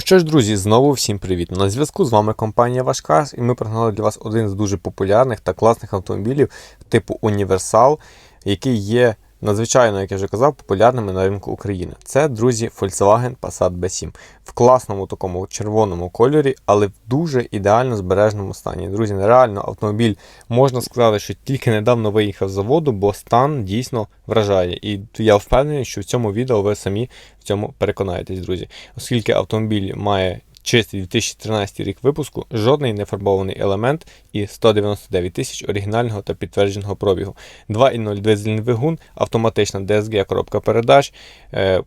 Ну що ж, друзі, знову всім привіт! На зв'язку з вами компанія Вашкарс, і ми пригнали для вас один з дуже популярних та класних автомобілів типу Універсал, який є надзвичайно, як я вже казав, популярними на ринку України. Це, друзі, Volkswagen Passat B7 в класному такому червоному кольорі, але в дуже ідеально збережному стані. Друзі, нереально автомобіль можна сказати, що тільки недавно виїхав з заводу, бо стан дійсно вражає. І я впевнений, що в цьому відео ви самі в цьому переконаєтесь, друзі. Оскільки автомобіль має чистий 2013 рік випуску, жодний нефарбований елемент і 199 тисяч оригінального та підтвердженого пробігу. 2.0 дизельний двигун, автоматична DSG коробка передач. е,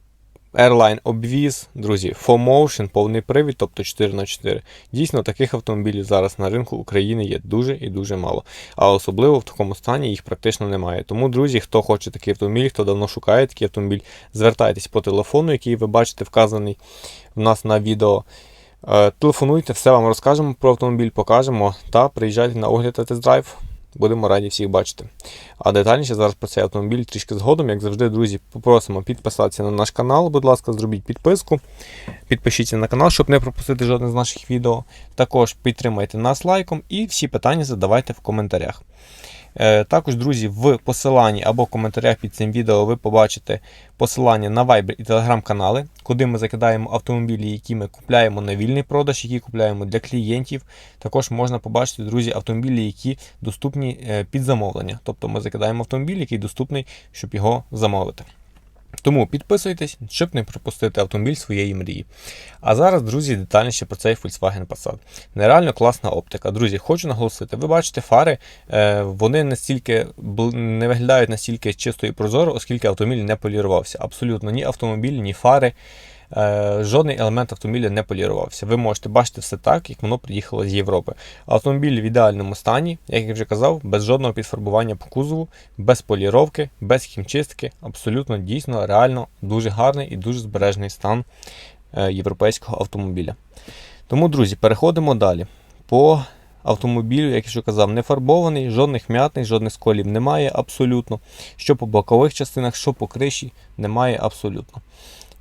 Airline обвіз, друзі, 4Motion, повний привід, тобто 4х4. Дійсно, таких автомобілів зараз на ринку України є дуже і дуже мало. А особливо в такому стані їх практично немає. Тому, друзі, хто хоче такий автомобіль, хто давно шукає такий автомобіль, звертайтесь по телефону, який ви бачите вказаний в нас на відео. Е, Телефонуйте, все вам розкажемо про автомобіль, покажемо та приїжджайте на огляд та тест-драйв. Будемо раді всіх бачити. А детальніше зараз про цей автомобіль трішки згодом. Як завжди, друзі, попросимо підписатися на наш канал. Будь ласка, зробіть підписку. Підпишіться на канал, щоб не пропустити жодне з наших відео. Також підтримайте нас лайком і всі питання задавайте в коментарях. Е, Також, друзі, в посиланні або коментарях під цим відео ви побачите посилання на Viber і Telegram канали, куди ми закидаємо автомобілі, які ми купляємо на вільний продаж, які купляємо для клієнтів. Також можна побачити, друзі, автомобілі, які доступні е, під замовлення. Тобто ми закидаємо автомобіль, який доступний, щоб його замовити. Тому підписуйтесь, щоб не пропустити автомобіль своєї мрії. А зараз, друзі, детальніше про цей Volkswagen Passat. Нереально класна оптика. Друзі, хочу наголосити, ви бачите, фари е, вони настільки не виглядають настільки чисто і прозоро, оскільки автомобіль не полірувався. Абсолютно ні автомобіль, ні фари. Е, Жодний елемент автомобіля не полірувався. Ви можете бачити все так, як воно приїхало з Європи. Автомобіль в ідеальному стані, як я вже казав, без жодного підфарбування по кузову, без поліровки, без хімчистки. Абсолютно дійсно, реально дуже гарний і дуже збережний стан е, європейського автомобіля. Тому, друзі, переходимо далі. По автомобілю, як я вже казав, не фарбований, жодних м'ятних, жодних сколів немає абсолютно. Що по бокових частинах, що по криші, немає абсолютно.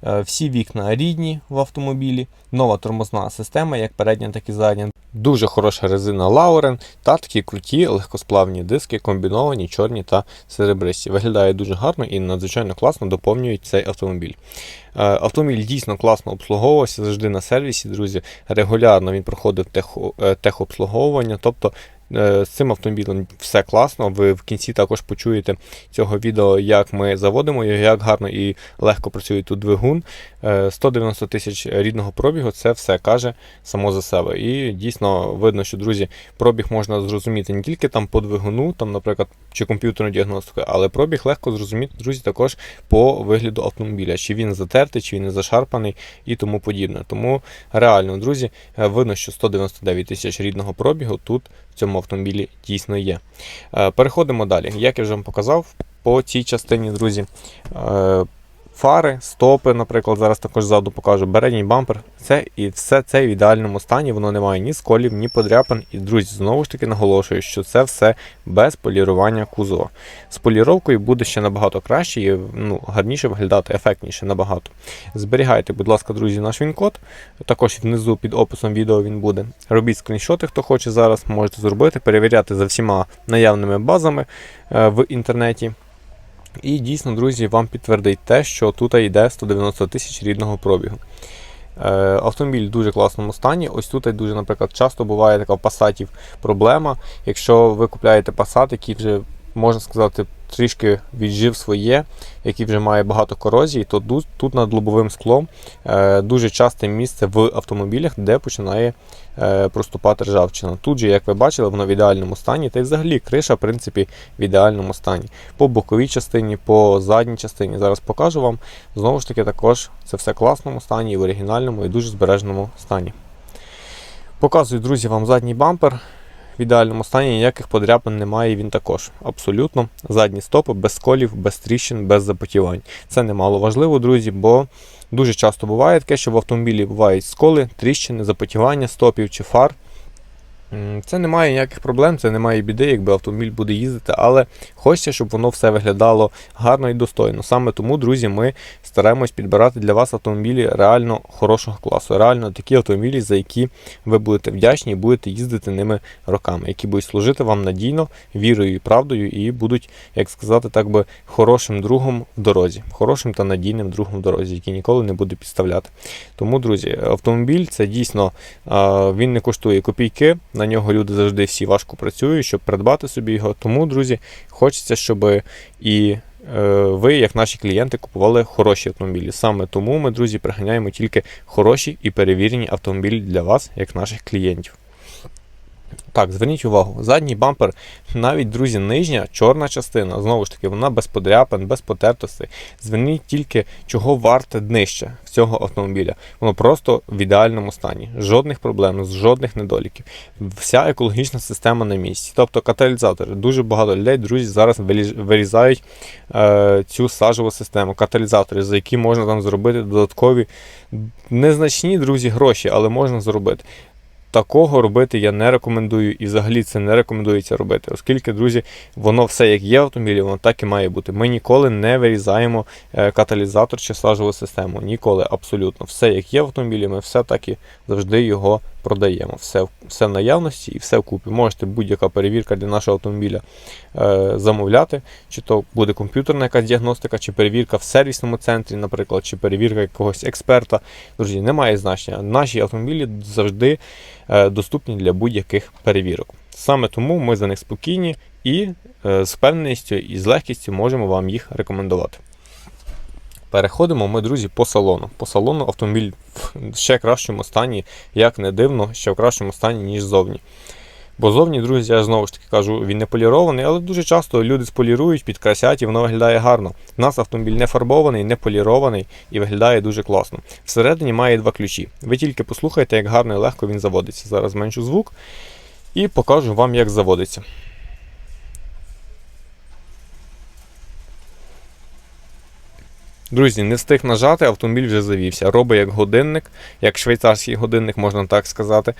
Е, Всі вікна рідні в автомобілі, нова тормозна система, як передня, так і задня. Дуже хороша резина Lauren та такі круті легкосплавні диски, комбіновані, чорні та серебристі. Виглядає дуже гарно і надзвичайно класно доповнюють цей автомобіль. Е, Автомобіль дійсно класно обслуговувався завжди на сервісі, друзі. Регулярно він проходив е, техобслуговування, тобто з цим автомобілем все класно. Ви в кінці також почуєте цього відео, як ми заводимо його, як гарно і легко працює тут двигун. Е, 190 тисяч рідного пробігу це все каже само за себе. І дійсно видно, що друзі, пробіг можна зрозуміти не тільки там по двигуну, там, наприклад, чи комп'ютерну діагностику, але пробіг легко зрозуміти, друзі, також по вигляду автомобіля, чи він затертий, чи він не зашарпаний і тому подібне. Тому реально, друзі, е, видно, що 199 тисяч рідного пробігу тут в цьому автомобілі дійсно є. Е, Переходимо далі. Як я вже вам показав, по цій частині, друзі. Фари, стопи, наприклад, зараз також ззаду покажу, передній бампер. Це і все це в ідеальному стані, воно не має ні сколів, ні подряпин. І, друзі, знову ж таки наголошую, що це все без полірування кузова. З поліровкою буде ще набагато краще і ну, гарніше виглядати, ефектніше набагато. Зберігайте, будь ласка, друзі, наш він-код. Також внизу під описом відео він буде. Робіть скріншоти, хто хоче зараз, можете зробити, перевіряти за всіма наявними базами е, в інтернеті. І дійсно, друзі, вам підтвердить те, що тут йде 190 тисяч рідного пробігу. Е, Автомобіль в дуже класному стані. Ось тут дуже, наприклад, часто буває така в пасатів проблема. Якщо ви купляєте пасат, який вже, можна сказати, трішки віджив своє, який вже має багато корозії, то тут над лобовим склом е, дуже часте місце в автомобілях, де починає е, проступати ржавчина. Тут же, як ви бачили, воно в ідеальному стані, та й взагалі криша, в принципі, в ідеальному стані. По боковій частині, по задній частині. Зараз покажу вам. Знову ж таки, також це все в класному стані, в оригінальному і дуже збереженому стані. Показую, друзі, вам задній бампер. В ідеальному стані ніяких подряпин немає, він також. Абсолютно. Задні стопи, без сколів, без тріщин, без запотівань. Це немало важливо, друзі, бо дуже часто буває таке, що в автомобілі бувають сколи, тріщини, запотівання стопів чи фар. Це немає ніяких проблем, це немає біди, якби автомобіль буде їздити, але хочеться, щоб воно все виглядало гарно і достойно. Саме тому, друзі, ми стараємось підбирати для вас автомобілі реально хорошого класу, реально такі автомобілі, за які ви будете вдячні і будете їздити ними роками, які будуть служити вам надійно, вірою і правдою, і будуть, як сказати, так би хорошим другом в дорозі, хорошим та надійним другом в дорозі, який ніколи не буде підставляти. Тому, друзі, автомобіль це дійсно він не коштує копійки. На нього люди завжди всі важко працюють, щоб придбати собі його. Тому, друзі, хочеться, щоб і е, ви, як наші клієнти, купували хороші автомобілі. Саме тому ми, друзі, приганяємо тільки хороші і перевірені автомобілі для вас, як наших клієнтів. Так, зверніть увагу, задній бампер, навіть, друзі, нижня чорна частина, знову ж таки, вона без подряпин, без потертостей. Зверніть тільки, чого варте днище цього автомобіля. Воно просто в ідеальному стані. Жодних проблем, жодних недоліків. Вся екологічна система на місці. Тобто каталізатори. Дуже багато людей, друзі, зараз вирізають е, цю сажову систему, каталізатори, за які можна там зробити додаткові незначні, друзі, гроші, але можна зробити. Такого робити я не рекомендую і взагалі це не рекомендується робити, оскільки, друзі, воно все як є в автомобілі, воно так і має бути. Ми ніколи не вирізаємо е, каталізатор чи сажову систему. Ніколи, абсолютно. Все як є в автомобілі, ми все так і завжди його продаємо. Все, все в наявності і все вкупі. Можете будь-яка перевірка для нашого автомобіля е, замовляти, чи то буде комп'ютерна якась діагностика, чи перевірка в сервісному центрі, наприклад, чи перевірка якогось експерта. Друзі, немає значення. Наші автомобілі завжди доступні для будь-яких перевірок. Саме тому ми за них спокійні і е, з впевненістю і з легкістю можемо вам їх рекомендувати. Переходимо ми, друзі, по салону. По салону автомобіль в ще кращому стані, як не дивно, ще в кращому стані, ніж зовні. Бо зовні, друзі, я знову ж таки кажу, він не полірований, але дуже часто люди сполірують, підкрасять і воно виглядає гарно. У нас автомобіль не фарбований, не полірований і виглядає дуже класно. Всередині має два ключі. Ви тільки послухайте, як гарно і легко він заводиться. Зараз зменшу звук і покажу вам, як заводиться. Друзі, не встиг нажати, автомобіль вже завівся. Робить як годинник, як швейцарський годинник, можна так сказати.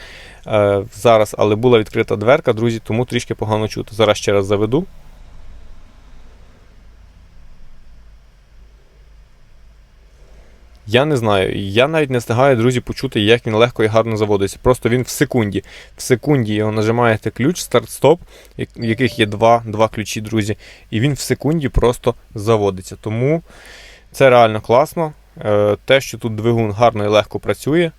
Е, зараз, але була відкрита дверка, друзі, тому трішки погано чути. Зараз ще раз заведу. Я не знаю. Я навіть не встигаю, друзі, почути, як він легко і гарно заводиться. Просто він в секунді. В секунді його нажимаєте ключ, старт-стоп, яких є два, два ключі, друзі. І він в секунді просто заводиться. Тому це реально класно. Е, Те, що тут двигун гарно і легко працює.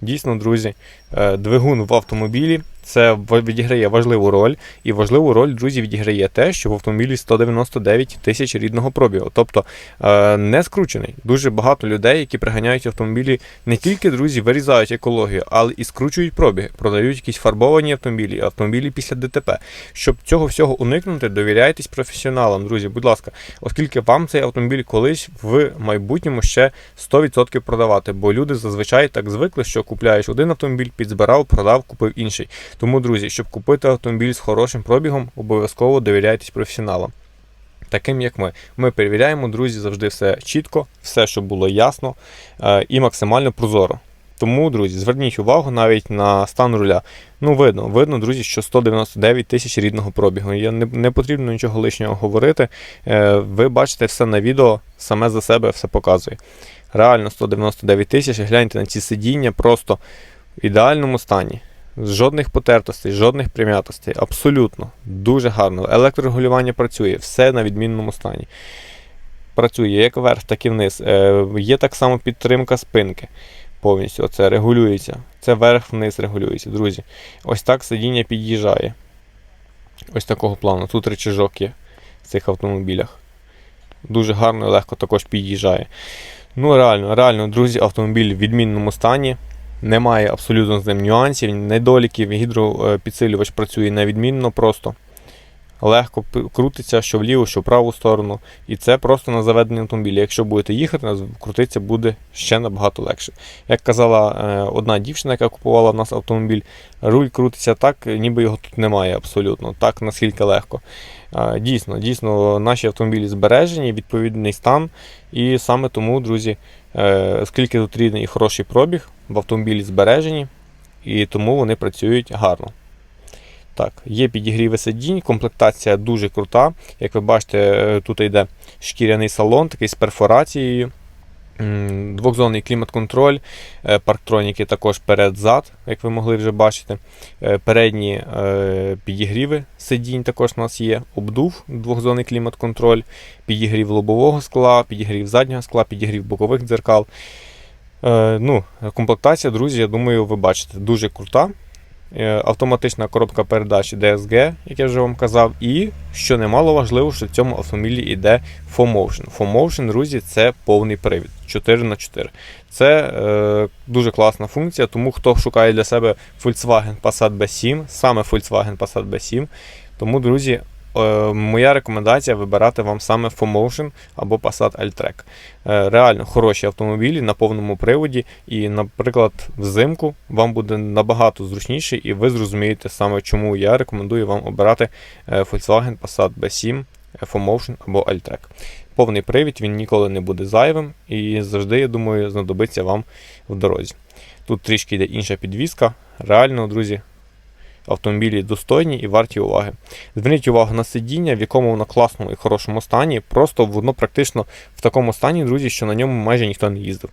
Дійсно, друзі, е, двигун в автомобілі це відіграє важливу роль. І важливу роль, друзі, відіграє те, що в автомобілі 199 тисяч рідного пробігу. Тобто е, не скручений. Дуже багато людей, які приганяють автомобілі, не тільки друзі, вирізають екологію, але і скручують пробіги, продають якісь фарбовані автомобілі, автомобілі після ДТП. Щоб цього всього уникнути, довіряйтесь професіоналам, друзі, будь ласка, оскільки вам цей автомобіль колись в майбутньому ще 100% продавати, бо люди зазвичай так звикли, що купляєш один автомобіль, підзбирав, продав, купив інший. Тому, друзі, щоб купити автомобіль з хорошим пробігом, обов'язково довіряйтесь професіоналам. Таким як ми. Ми перевіряємо, друзі, завжди все чітко, все, щоб було ясно е, і максимально прозоро. Тому, друзі, зверніть увагу навіть на стан руля. Ну, видно, видно, друзі, що 199 тисяч рідного пробігу. Я не, не потрібно нічого лишнього говорити. Е, ви бачите все на відео, саме за себе все показує. Реально 199 тисяч. Гляньте на ці сидіння просто в ідеальному стані. Жодних потертостей, жодних прим'ятостей. Абсолютно. Дуже гарно. Електрорегулювання працює, все на відмінному стані. Працює як вверх, так і вниз. Е, є так само підтримка спинки. Повністю це регулюється. Це вверх-вниз регулюється, друзі. Ось так сидіння під'їжджає. Ось такого плану. Тут речажок є в цих автомобілях. Дуже гарно і легко також під'їжджає. Ну, реально, реально, друзі, автомобіль в відмінному стані. Немає абсолютно з ним нюансів, недоліків. Гідропідсилювач працює невідмінно просто. Легко крутиться що вліву, що в праву сторону. І це просто на заведенні автомобілі. Якщо будете їхати, крутитися буде ще набагато легше. Як казала е, одна дівчина, яка купувала в нас автомобіль, руль крутиться так, ніби його тут немає абсолютно. Так наскільки легко. Дійсно, дійсно, наші автомобілі збережені, відповідний стан. І саме тому, друзі, оскільки тут рідний і хороший пробіг, в автомобілі збережені, і тому вони працюють гарно. Так, є підігріви сидінь, комплектація дуже крута. Як ви бачите, е, тут йде шкіряний салон, такий з перфорацією. Двохзонний клімат-контроль, е, парктроніки також перед-зад, як ви могли вже бачити. Е, Передні е, підігріви сидінь також у нас є. Обдув, двохзонний клімат-контроль, підігрів лобового скла, підігрів заднього скла, підігрів бокових дзеркал. Ну, комплектація, друзі, я думаю, ви бачите, дуже крута. Е, Автоматична коробка передач DSG, як я вже вам казав, і що немало важливо, що в цьому автомобілі йде FOMotion. FOMotion, друзі, це повний привід 4х4. Це е, дуже класна функція, тому хто шукає для себе Volkswagen Passat B7, саме Volkswagen Passat B7, тому, друзі, моя рекомендація вибирати вам саме FOMotion або Passat Alltrack. Е, Реально хороші автомобілі на повному приводі, і, наприклад, взимку вам буде набагато зручніше, і ви зрозумієте саме, чому я рекомендую вам обирати е, Volkswagen Passat B7, FOMotion або Alltrack. Повний привід він ніколи не буде зайвим і завжди, я думаю, знадобиться вам в дорозі. Тут трішки йде інша підвізка. Реально, друзі, автомобілі достойні і варті уваги. Зверніть увагу на сидіння, в якому воно класному і хорошому стані. Просто воно практично в такому стані, друзі, що на ньому майже ніхто не їздив.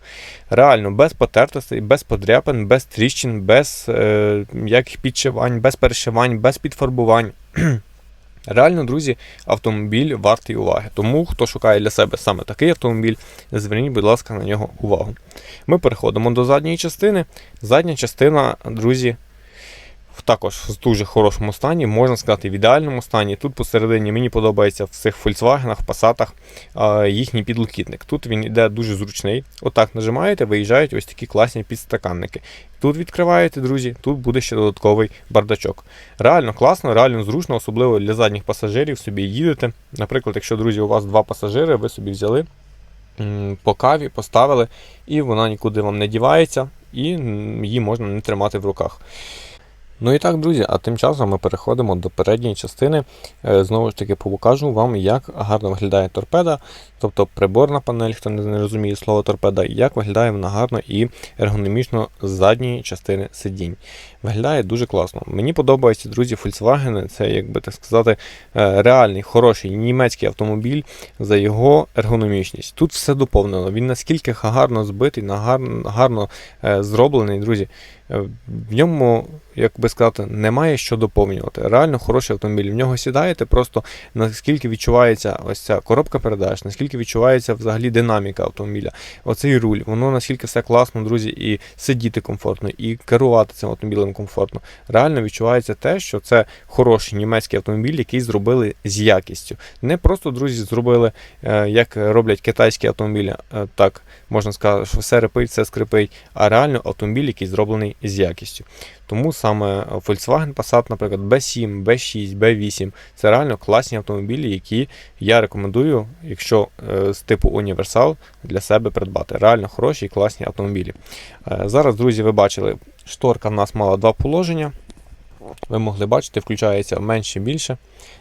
Реально, без потертостей, без подряпин, без тріщин, без е, яких підшивань, без перешивань, без підфарбувань. Реально, друзі, автомобіль вартий уваги. Тому, хто шукає для себе саме такий автомобіль, зверніть, будь ласка, на нього увагу. Ми переходимо до задньої частини. Задня частина, друзі, також в дуже хорошому стані, можна сказати, в ідеальному стані. Тут посередині мені подобається в цих Volkswagen, Passat їхній підлокітник. Тут він йде дуже зручний. Отак нажимаєте, виїжджають ось такі класні підстаканники. Тут відкриваєте, друзі, тут буде ще додатковий бардачок. Реально класно, реально зручно, особливо для задніх пасажирів собі їдете. Наприклад, якщо, друзі, у вас два пасажири, ви собі взяли по каві, поставили, і вона нікуди вам не дівається, і її можна не тримати в руках. Ну і так, друзі, а тим часом ми переходимо до передньої частини. Е, Знову ж таки, покажу вам, як гарно виглядає торпеда, тобто приборна панель, хто не розуміє слово торпеда, як виглядає вона гарно і ергономічно з задньої частини сидінь. Виглядає дуже класно. Мені подобаються, друзі, Volkswagen, це, як би так сказати, е, реальний, хороший німецький автомобіль за його ергономічність. Тут все доповнено. Він наскільки гарно збитий, гарно, гарно е, зроблений, друзі. Е, В ньому, як би сказати, немає що доповнювати. Реально хороший автомобіль. В нього сідаєте, просто наскільки відчувається ось ця коробка передач, наскільки відчувається взагалі динаміка автомобіля. Оцей руль, воно наскільки все класно, друзі, і сидіти комфортно, і керувати цим автомобілем комфортно. Реально відчувається те, що це хороший німецький автомобіль, який зробили з якістю. Не просто, друзі, зробили, е, як роблять китайські автомобілі, е, так можна сказати, що все репить, все скрипить, а реально автомобіль, який зроблений з якістю. Тому саме Volkswagen Passat, наприклад, B7, B6, B8 це реально класні автомобілі, які я рекомендую, якщо е, з типу універсал для себе придбати. Реально хороші і класні автомобілі. Е, зараз, друзі, ви бачили, шторка в нас мала два положення. Ви могли бачити, включається менше більше.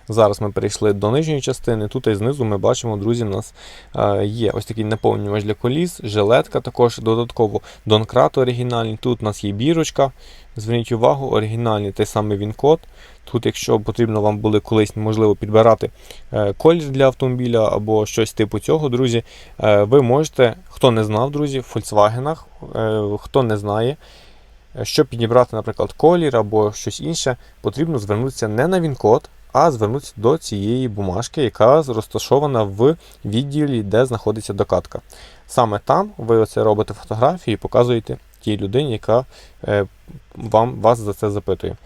Зараз ми перейшли до нижньої частини. Тут і знизу ми бачимо, друзі, у нас е, є ось такий наповнювач для коліс, жилетка також додатково, донкрат оригінальний. Тут у нас є бірочка. Зверніть увагу, оригінальний той самий він-код. Тут, якщо потрібно вам буде колись можливо підбирати е, колір для автомобіля або щось типу цього, друзі, е, ви можете, хто не знав, друзі, в Volkswagen, хто не знає, щоб підібрати, наприклад, колір або щось інше, потрібно звернутися не на він-код, а звернутися до цієї бумажки, яка розташована в відділі, де знаходиться докатка. Саме там ви оце робите фотографії і показуєте тій людині, яка е, вам, вас за це запитує.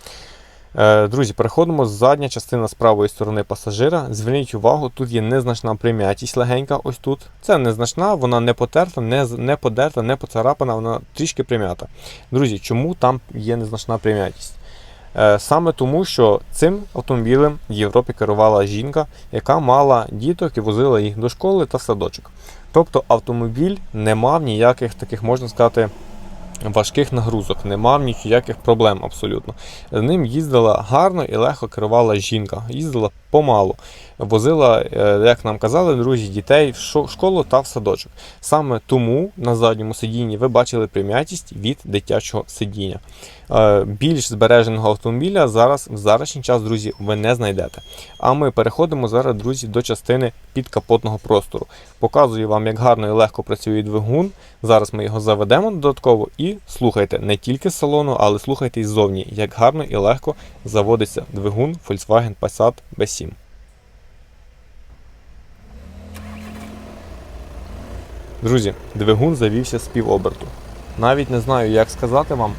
Е, Друзі, переходимо з задня частина з правої сторони пасажира. Зверніть увагу, тут є незначна прим'ятість легенька. Ось тут. Це незначна, вона не потерта, не, не подерта, не поцарапана, вона трішки прим'ята. Друзі, чому там є незначна прим'ятість? Е, Саме тому, що цим автомобілем в Європі керувала жінка, яка мала діток і возила їх до школи та садочок. Тобто автомобіль не мав ніяких таких, можна сказати, важких нагрузок, не мав ніяких проблем абсолютно. З ним їздила гарно і легко керувала жінка. Їздила помалу возила, е, як нам казали, друзі, дітей в школу та в садочок. Саме тому на задньому сидінні ви бачили прим'ятість від дитячого сидіння. Е, Більш збереженого автомобіля зараз в зарашній час, друзі, ви не знайдете. А ми переходимо зараз, друзі, до частини підкапотного простору. Показую вам, як гарно і легко працює двигун. Зараз ми його заведемо додатково і слухайте не тільки з салону, але слухайте і ззовні, як гарно і легко заводиться двигун Volkswagen Passat B7. Друзі, двигун завівся з півоберту. Навіть не знаю, як сказати вам.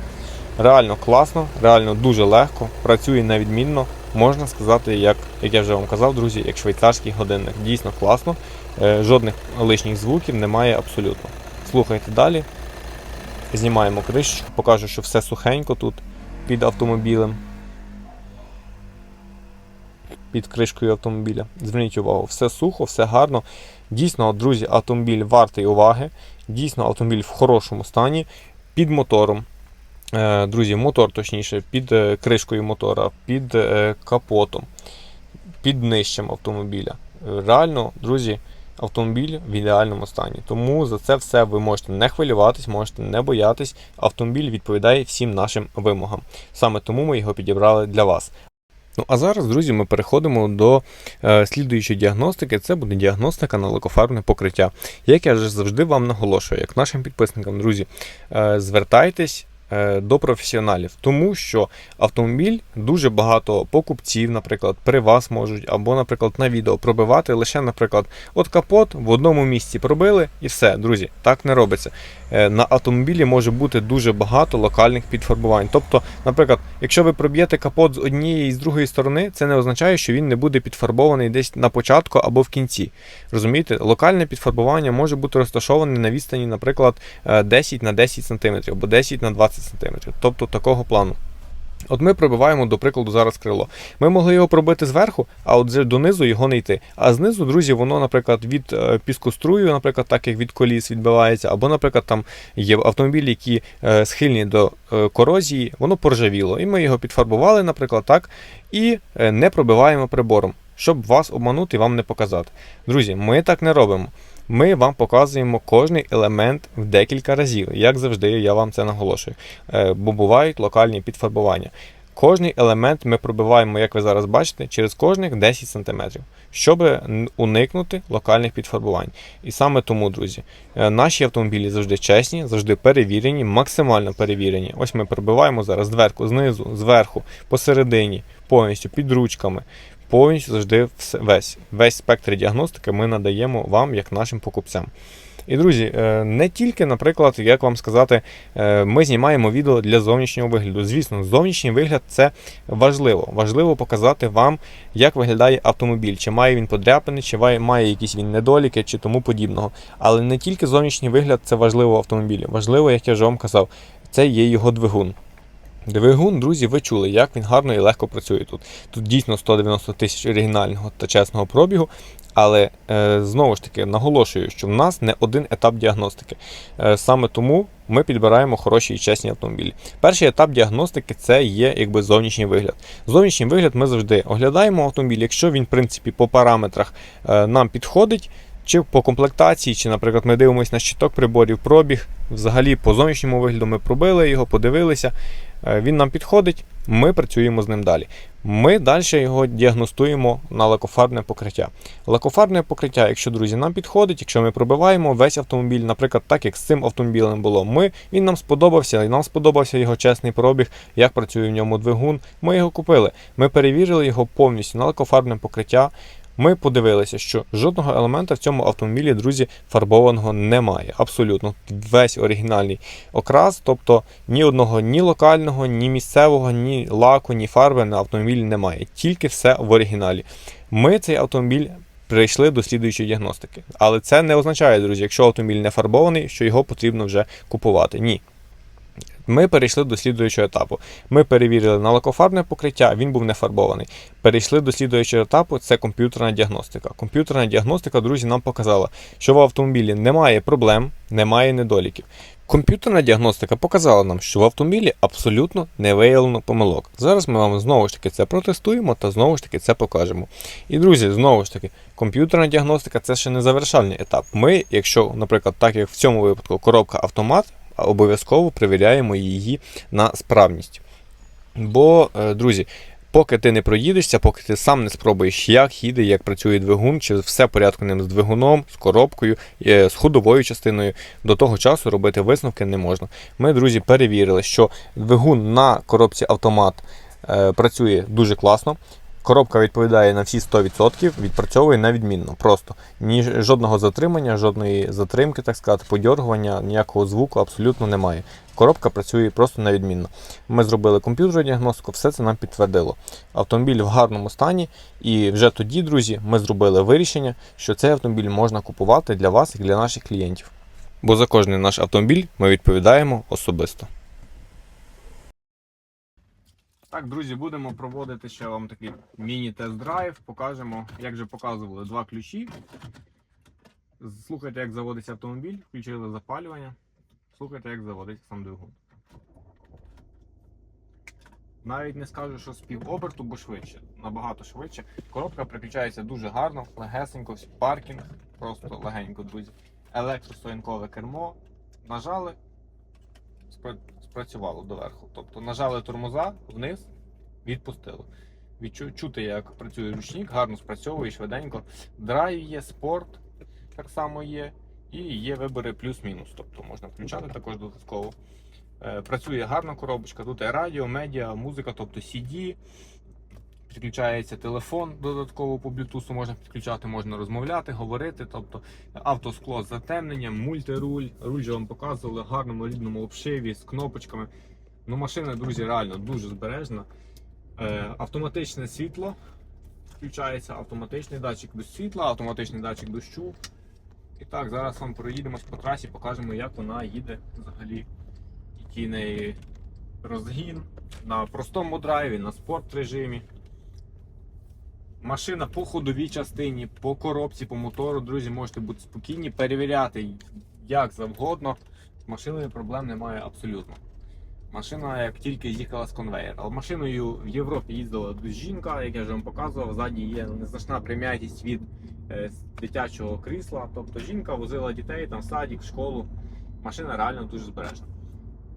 Реально класно, реально дуже легко, працює невідмінно. Можна сказати, як, як я вже вам казав, друзі, як швейцарський годинник. Дійсно класно. Е, жодних лишніх звуків немає абсолютно. Слухайте далі. Знімаємо кришечку, покажу, що все сухенько тут під автомобілем. Під кришкою автомобіля. Зверніть увагу, все сухо, все гарно. Дійсно, друзі, автомобіль вартий уваги. Дійсно, автомобіль в хорошому стані. Під мотором. Е, Друзі, мотор точніше, під е, кришкою мотора, під е, капотом, під днищем автомобіля. Реально, друзі, автомобіль в ідеальному стані. Тому за це все ви можете не хвилюватись, можете не боятись. Автомобіль відповідає всім нашим вимогам. Саме тому ми його підібрали для вас. Ну а зараз, друзі, ми переходимо до е, слідуючої діагностики. Це буде діагностика на лакофарбне покриття. Як я ж завжди вам наголошую, як нашим підписникам, друзі, е, звертайтесь до професіоналів, тому що автомобіль дуже багато покупців, наприклад, при вас можуть, або, наприклад, на відео пробивати лише, наприклад, от капот в одному місці пробили і все, друзі, так не робиться. Е, На автомобілі може бути дуже багато локальних підфарбувань. Тобто, наприклад, якщо ви проб'єте капот з однієї і з другої сторони, це не означає, що він не буде підфарбований десь на початку або в кінці. Розумієте, локальне підфарбування може бути розташоване на відстані, наприклад, е, 10 на 10 см або 10 на 20 см. Тобто такого плану. От ми пробиваємо, до прикладу, зараз крило. Ми могли його пробити зверху, а от донизу його не йти. А знизу, друзі, воно, наприклад, від е, піскострую, наприклад, так як від коліс відбивається, або, наприклад, там є автомобілі, які е, схильні до е, корозії, воно поржавіло. І ми його підфарбували, наприклад, так, і не пробиваємо прибором, щоб вас обманути і вам не показати. Друзі, ми так не робимо. Ми вам показуємо кожний елемент в декілька разів. Як завжди, я вам це наголошую. Е, Бо бувають локальні підфарбування. Кожний елемент ми пробиваємо, як ви зараз бачите, через кожних 10 см, щоб уникнути локальних підфарбувань. І саме тому, друзі, е, наші автомобілі завжди чесні, завжди перевірені, максимально перевірені. Ось ми пробиваємо зараз дверку знизу, зверху, посередині, повністю під ручками. Повністю завжди весь, весь спектр діагностики ми надаємо вам як нашим покупцям. І друзі, е, не тільки, наприклад, як вам сказати, е, ми знімаємо відео для зовнішнього вигляду. Звісно, зовнішній вигляд це важливо. Важливо показати вам, як виглядає автомобіль, чи має він подряпини, чи має- має якісь він недоліки, чи тому подібного. Але не тільки зовнішній вигляд це важливо в автомобілі. Важливо, як я вже вам казав, це є його двигун. Двигун, друзі, ви чули, як він гарно і легко працює тут. Тут дійсно 190 тисяч оригінального та чесного пробігу. Але е, знову ж таки наголошую, що в нас не один етап діагностики. Е, саме тому ми підбираємо хороші і чесні автомобілі. Перший етап діагностики це є якби зовнішній вигляд. Зовнішній вигляд ми завжди оглядаємо автомобіль, якщо він, в принципі, по параметрах е, нам підходить. Чи по комплектації, чи, наприклад, ми дивимося на щиток приборів, пробіг. Взагалі, по зовнішньому вигляду ми пробили його, подивилися. Е, Він нам підходить, ми працюємо з ним далі. Ми далі його діагностуємо на лакофарбне покриття. Лакофарбне покриття, якщо друзі, нам підходить, якщо ми пробиваємо весь автомобіль, наприклад, так як з цим автомобілем було, ми, він нам сподобався, і нам сподобався його чесний пробіг, як працює в ньому двигун. Ми його купили. Ми перевірили його повністю на лакофарбне покриття. Ми подивилися, що жодного елемента в цьому автомобілі, друзі, фарбованого немає. Абсолютно весь оригінальний окрас, тобто ні одного ні локального, ні місцевого, ні лаку, ні фарби на автомобілі немає. Tільки все в оригіналі. Ми цей автомобіль прийшли до слідуючої діагностики. Але це не означає, друзі, якщо автомобіль не фарбований, що його потрібно вже купувати. Ні. Ми перейшли до слідуючого етапу. Ми перевірили на лакофарбне покриття, він був не фарбований. Перейшли до слідуючого етапу, це комп'ютерна діагностика. Комп'ютерна діагностика, друзі, нам показала, що в автомобілі немає проблем, немає недоліків. Комп'ютерна діагностика показала нам, що в автомобілі абсолютно не виявлено помилок. Зараз ми вам знову ж таки це протестуємо та знову ж таки це покажемо. І друзі, знову ж таки, комп'ютерна діагностика це ще не завершальний етап. Ми, якщо, наприклад, так як в цьому випадку коробка автомат, обов'язково перевіряємо її на справність. Бо, е, друзі, поки ти не проїдешся, поки ти сам не спробуєш, як їде, як працює двигун, чи все в порядку ним з двигуном, з коробкою, е, з ходовою частиною, до того часу робити висновки не можна. Ми, друзі, перевірили, що двигун на коробці автомат е, працює дуже класно. Коробка відповідає на всі 100%, відпрацьовує на відмінно. Просто ні жодного затримання, жодної затримки, так сказати, подьоргування, ніякого звуку абсолютно немає. Коробка працює просто на відмінно. Ми зробили комп'ютерну діагностику, все це нам підтвердило. Автомобіль в гарному стані, і вже тоді, друзі, ми зробили вирішення, що цей автомобіль можна купувати для вас і для наших клієнтів. Бо за кожний наш автомобіль ми відповідаємо особисто. Так, друзі, будемо проводити ще вам такий міні-тест-драйв. Покажемо, як же показували два ключі. Слухайте, як заводиться автомобіль, включили запалювання. Слухайте, як заводиться сам двигун. Навіть не скажу, що з півоберту, бо швидше, набагато швидше. Коробка приключається дуже гарно, легесенько, паркінг, просто легенько, друзі. Електростоянкове кермо. Нажали, спрацювало доверху. Тобто нажали тормоза вниз, відпустили. Відчу, чути, як працює ручник, гарно спрацьовує швиденько. Драйв є, спорт так само є. І є вибори плюс-мінус. Тобто можна включати також додатково. Е, Працює гарна коробочка. Тут є радіо, медіа, музика, тобто CD. Підключається телефон додатково по Bluetooth можна підключати, можна розмовляти, говорити. Тобто автоскло з затемненням, мультируль. Руль же вам показували в гарному рідному обшиві з кнопочками. Ну, машина, друзі, реально дуже збережна. Е, автоматичне світло. Включається автоматичний датчик без світла, автоматичний датчик дощу. І так, зараз вам проїдемось по трасі, покажемо, як вона їде взагалі. Який неї розгін на простому драйві, на спорт режимі. Машина по ходовій частині, по коробці, по мотору, друзі, можете бути спокійні, перевіряти як завгодно. З машиною проблем немає абсолютно. Машина як тільки з'їхала з конвейера. Машиною в Європі їздила жінка, як я вже вам показував, ззаді є незначна прим'ятість від е, дитячого крісла. Тобто жінка возила дітей там в садик, в школу. Машина реально дуже збережна.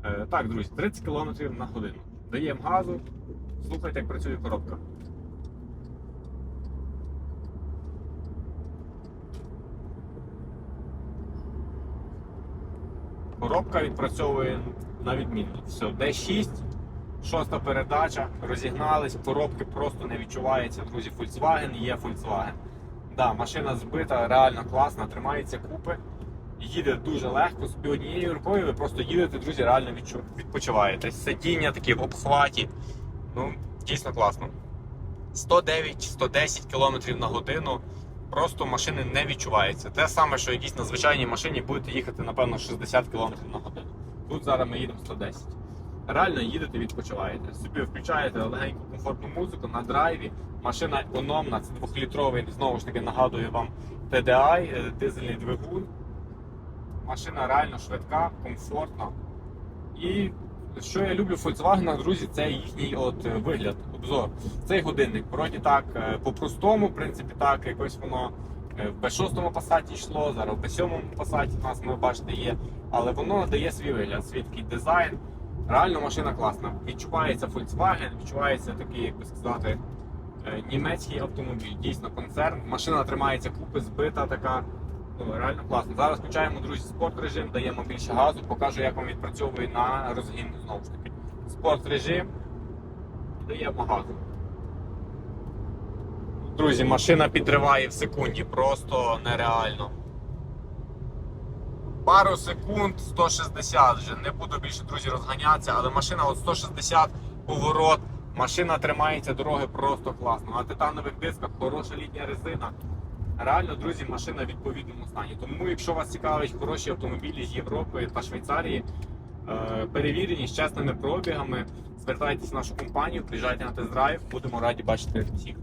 Е, так, друзі, 30 км на годину. Даємо газу, слухайте, як працює коробка. Коробка відпрацьовує на відмінно. Все, D6, шоста передача, розігнались, коробки просто не відчувається. Друзі, Volkswagen є Volkswagen. Да, машина збита, реально класна, тримається купи. Їде дуже легко, з однією рукою ви просто їдете, друзі, реально відпочиваєте. Сидіння такі в обхваті. Ну, дійсно класно. 109-110 км на годину. Просто машини не відчувається. Те саме, що якісь на звичайній машині будете їхати, напевно, 60 км на годину. Тут зараз ми їдемо 110. Реально їдете, відпочиваєте. Собі включаєте легеньку комфортну музику на драйві. Машина економна, це 2-літровий, знову ж таки нагадую вам TDI, е, дизельний двигун. Машина реально швидка, комфортна. І що я люблю в Volkswagen, друзі, це їхній от е, вигляд, обзор. Цей годинник, вроді так, е, по-простому, в принципі, так, якось воно е, в B6 пасаті йшло, зараз в B7 пасаті у нас ми бачите є. Але воно дає свій вигляд, свій такий дизайн. Реально машина класна. Відчувається Volkswagen, відчувається такий, як би сказати, німецький автомобіль. Дійсно концерн. Машина тримається купи, збита така. Ну, реально класно. Зараз включаємо, друзі, спорт режим, даємо більше газу, покажу, як вам відпрацьовує на розгін знову ж таки. Спорт режим, даємо газу. Друзі, машина підриває в секунді, просто нереально. Пару секунд 160 вже. Не буду більше, друзі, розганятися, але машина от 160 поворот. Машина тримається дороги просто класно. На титанових дисках хороша літня резина. Реально, друзі, машина в відповідному стані. Тому, якщо вас цікавить хороші автомобілі з Європи та Швейцарії, е, перевірені з чесними пробігами, звертайтесь в нашу компанію, приїжджайте на тест-драйв, будемо раді бачити всіх.